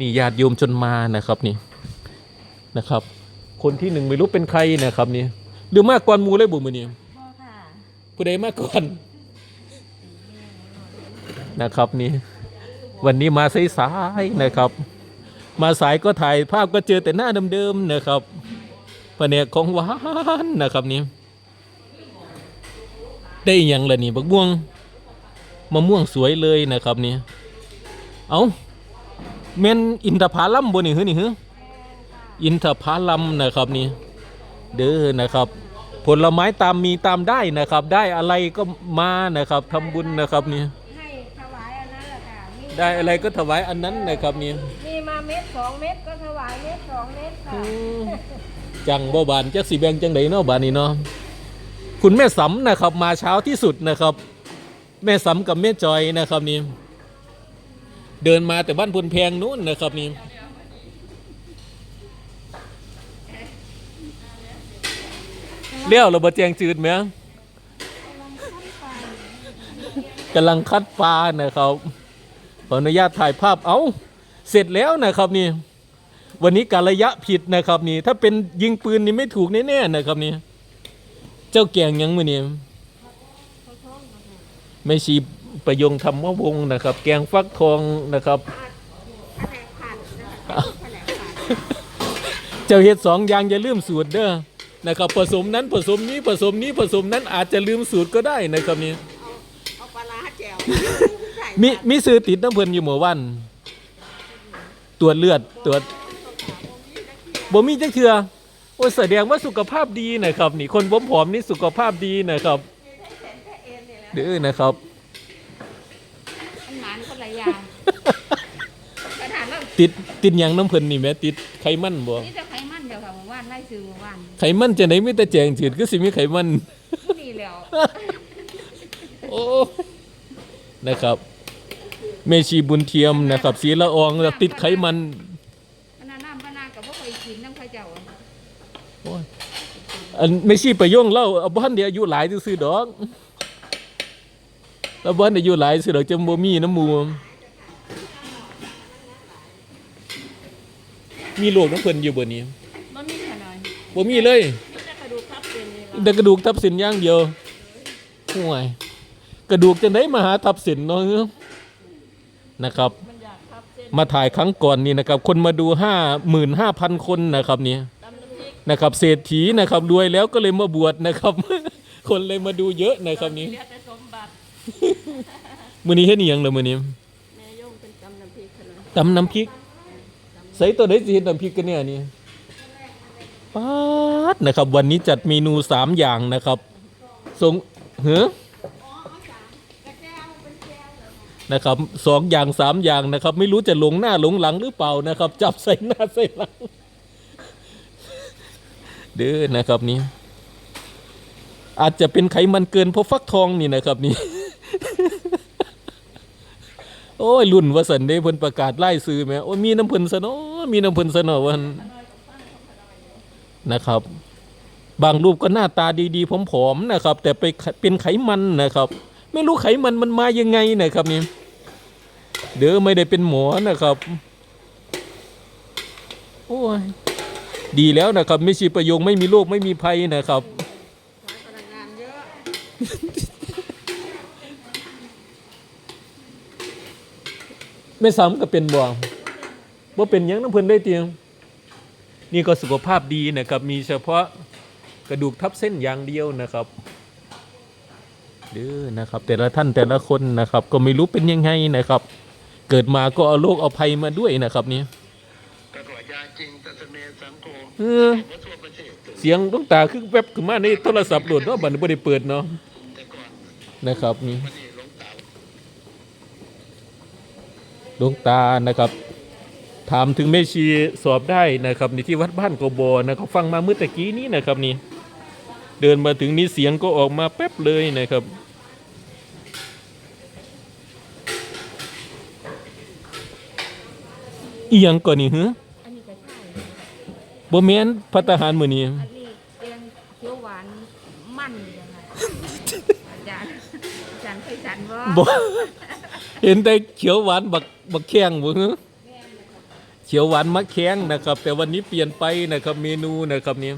นี่ญาติโยมจนมานะครับนี่นะครับ คนที่หนึ่งไม่รู้เป็นใครนะครับนี่หรือมากกว่าหมูเลยบุมือนี่บ่ค่ะผู้ใดมากกว่านะครับนี่วันนี้มาสายๆนะครับ มาสายก็ถ่ายภาพก็เจอแต่หน้าเดิมๆนะครับแผนกของหวานนะครับนี่ได้อหย่างละนี่บักม่วงมะม่วงสวยเลยนะครับนี่เอา เมนอินทผลัมบนนี่หือนี่หืออินทผลัมนะครับนี่เด้อนะครับ ผลไม้ตามมีตามได้นะครับ ได้อะไรก็มานะครับทำบุญนะครับนี่ให้ถวายอันนั้นแหละค่ะมีได้อะไรก็ถวายอันนั้นนะครับนี่มีมาเม็ดสองเม็ดก็ถวายเม็ดสองเม็ดค่ะอืมจังบ่บานจักสีแบงจังไดเนาะบานนี้เนาะคุณแม่สำนะครับมาเช้าที่สุดนะครับ แม่สำกับแม่จอยนะครับนี่ เดินมาแต่บ้านพลแพงนู้นนะครับนี่เลี้ยวเราบะแจงจืดไหมกำลังคัดปลานะครับ ขออนุญาตถ่ายภาพเอาเสร็จแล้วนะครับนี่ วันนี้การระยะผิดนะครับนี่ ถ้าเป็นยิงปืนนี่ไม่ถูกแน่ๆนะครับนี่ เจ้าแกงยังมือนี่ไม่ชี ประยงธรรมวงศ์นะครับ แกงฟักทองนะครับแผนกผัดนะคะแผนกผัดเจ้าเฮ็ดสองอย่างอย่าลืมสูตรเด้อนะครับ ผสมนั้นผสมนี้ผสมนี้ผสมนั้นอาจจะลืมสูตรก็ได้นะครับนี่เอาปลาร้าแจ่วใส่มีมีซื้อติดน้ำเพิ่นอยู่หมู่วันตรวจเลือดตรวจบ่มีจักเทื่อโอ้ยแสดงว่าสุขภาพดีนะครับ นี่คนผอมๆนี่สุขภาพดีนะครับเด้อนะครับอาหารคนละอย่างกระถางแล้วติดติดหยังน้ำเพิ่นนี่แหม่ติดไขมันบ่นี่จะไขมันเดียวค่ะเมื่อวานไล่ซื้อเมื่อวานไขมันจะไหนมีแต่แจงจืดก็สิมีไขมันนี่แล้วโอ้นะครับเมชีบุญเทียมนะครับสีละอองแล้วติดไขมันอันนั้นน้ำปลานากับว่าเคยกินน้ำข้าวเจ้าอะโอ้ยอันเมชีประโยงเล่าเอาบ้านเดียวอายุหลายซื่อๆดอกแล้วบ้านอายุหลายซื่อดอกจะบ่มีน้ำมู มีโรคน้ำเพิ่นอยู่บ่นี้มันมีขนาดบ่มีเลยมันจะกระดูกทับเส้นนี่ละแต่กระดูกทับเส้นอย่างเดียวห่วยกระดูกจะไหนมาหาทับเส้นเนาะนะครับ มันอยากทับเส้นมาถ่ายครั้งก่อนนี่นะครับ คนมาดูห้าหมื่นห้าพันคนนะครับนี่ตำน้ำพริกนะครับเศรษฐีนะครับรวยแล้วก็เลยมาบวชนะครับ คนเลยมาดูเยอะนะครับนี่เหลือแต่สมบัติมือนี้เฮ็ดอีหยังเลยมือนี้แม่ย่งเป็นตำน้ำพริกขนาดตำน้ำพริก ใส่ตัวไหนสิเฮ็ดน้ำพริกกันเนี่ยนี่ป๊าดนะครับ วันนี้จัดเมนูสามอย่างนะครับส่งเหือนะครับสองอย่างสามอย่างนะครับ ไม่รู้จะหลงหน้าหลงหลังหรือเปล่านะครับ จับใส่หน้าใส่หลังเด้อนะครับนี่อาจจะเป็นไขมันเกินเพราะฟักทองนี่นะครับนี่ โอ้ยรุ่นวสันเด้เพิ่นประกาศไล่ซื้อแหมโอ้ยมีน้ำเพิ่นซะเนาะมีน้ำเพิ่นซะเนาะวันนะครับ บางรูปก็หน้าตาดีๆผอมๆนะครับ แต่ไปเป็นไขมันนะครับ ไม่รู้ไขมันมันมายังไงนะครับนี่เด้อไม่ได้เป็นหมอนะครับ โอ้ยดีแล้วนะครับ ไม่ชีประโยงไม่มีโรคไม่มีภัยนะครับ พลังงานเยอะ ไม่ซ้ำก็เป็นบ่ว่าเป็นยังน้ำเพิ่นได้เตียง นี่ก็สุขภาพดีนะครับ มีเฉพาะกระดูกทับเส้นอย่างเดียวนะครับเด้อนะครับ แต่ละท่านแต่ละคนนะครับ ก็ไม่รู้เป็นยังไงนะครับ เกิดมาก็เอาโรคเอาภัยมาด้วยนะครับนี่แต่กยาจริงตัสเมสังโฆเออว่าทั่วประเสียงต้องตาคือแวบขึ้นมาในโทรศัพท์หลุดเนาะบัดนี้บ่ได้เปิดเนาะนะครับนี่ มันนี่ หลวงตาดวงตานะครับ ถามถึงแม่ชีสอบได้นะครับในที่วัดบ้านกบนะครับฟังมาเมื่อตะกี้นี้นะครับนี่เดินมาถึงนี้เสียงก็ออกมาแป๊บเลยนะครับอีหยังก่อนนี่ฮะอันนี้ก็ใช่บ่แม่นพัตตาหารมื้อนี้อันนี้แกงเขียวหวานมันยังไงอาจารย์อาจารย์เคยจันว่าบ่ เห็นแต่เขียวหวานบักบักแข้งบ่ฮะเขียวหวานมะแข้งนะครับ แต่วันนี้เปลี่ยนไปนะครับเมนูนะครับเนี่ย